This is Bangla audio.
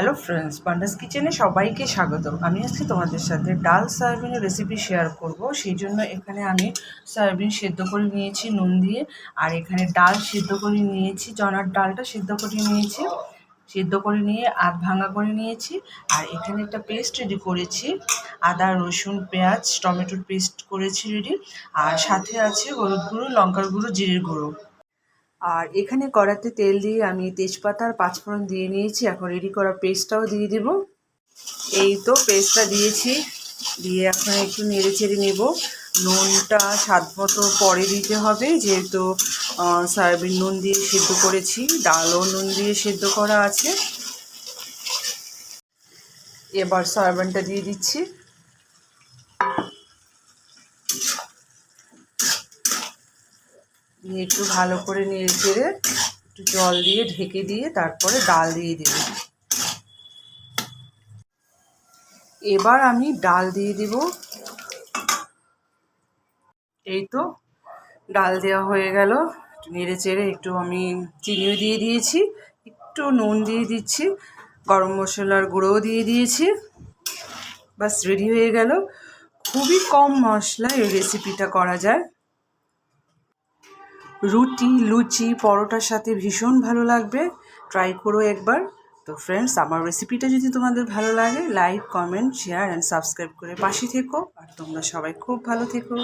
হ্যালো ফ্রেন্ডস পান্ডাস কিচেনে সবাইকে স্বাগত আমি আজকে তোমাদের সাথে ডাল সয়াবিনের রেসিপি শেয়ার করব। সেই জন্য এখানে আমি সয়াবিন সেদ্ধ করে নিয়েছি, নুন দিয়ে। আর এখানে ডাল সেদ্ধ করে নিয়েছি, চনার ডালটা সেদ্ধ করে নিয়েছি। সেদ্ধ করে নিয়ে আধ ভাঙা করে নিয়েছি। আর এখানে একটা পেস্ট রেডি করেছি। আদা, রসুন, পেঁয়াজ, টমেটোর পেস্ট করেছি রেডি আর সাথে আছে হলুদ গুঁড়ো, লঙ্কার গুঁড়ো, জিরের গুঁড়ো। আর এখানে কড়াতে তেল দিয়ে আমি তেজপাতা আর পাঁচফোড়ন দিয়ে নিয়েছি। এখন রেডি করা পেস্টটাও দিয়ে দেব। এই তো পেস্টটা দিয়েছি। দিয়ে এখন একটু নেড়ে চেড়ে নেব। নুনটা স্বাদ মতো পরে দিতে হবে। যেহেতু সয়াবিন নুন দিয়ে সেদ্ধ করেছি, ডালও নুন দিয়ে সেদ্ধ করা আছে। এবার সয়াবিনটা দিয়ে দিচ্ছি। দিয়ে একটু ভালো করে নেড়ে চেড়ে একটু জল দিয়ে ঢেকে দিয়ে তারপরে ডাল দিয়ে দেব। এবার আমি ডাল দিয়ে দেব। এই তো ডাল দেওয়া হয়ে গেল। নেড়ে চেড়ে একটু আমি চিনিও দিয়ে দিয়েছি, একটু নুন দিয়ে দিচ্ছি, গরম মশলার গুঁড়োও দিয়ে দিয়েছি। বাস রেডি হয়ে গেল। খুবই কম মশলায় এই রেসিপিটা করা যায়। রুটি, লুচি, পরোটার সাথে ভীষণ ভালো লাগবে। ট্রাই করো একবার। তো ফ্রেন্ডস আমার রেসিপিটা যদি তোমাদের ভালো লাগে like comment share and subscribe করে পাশে থেকো। আর তোমরা সবাই খুব ভালো থেকো।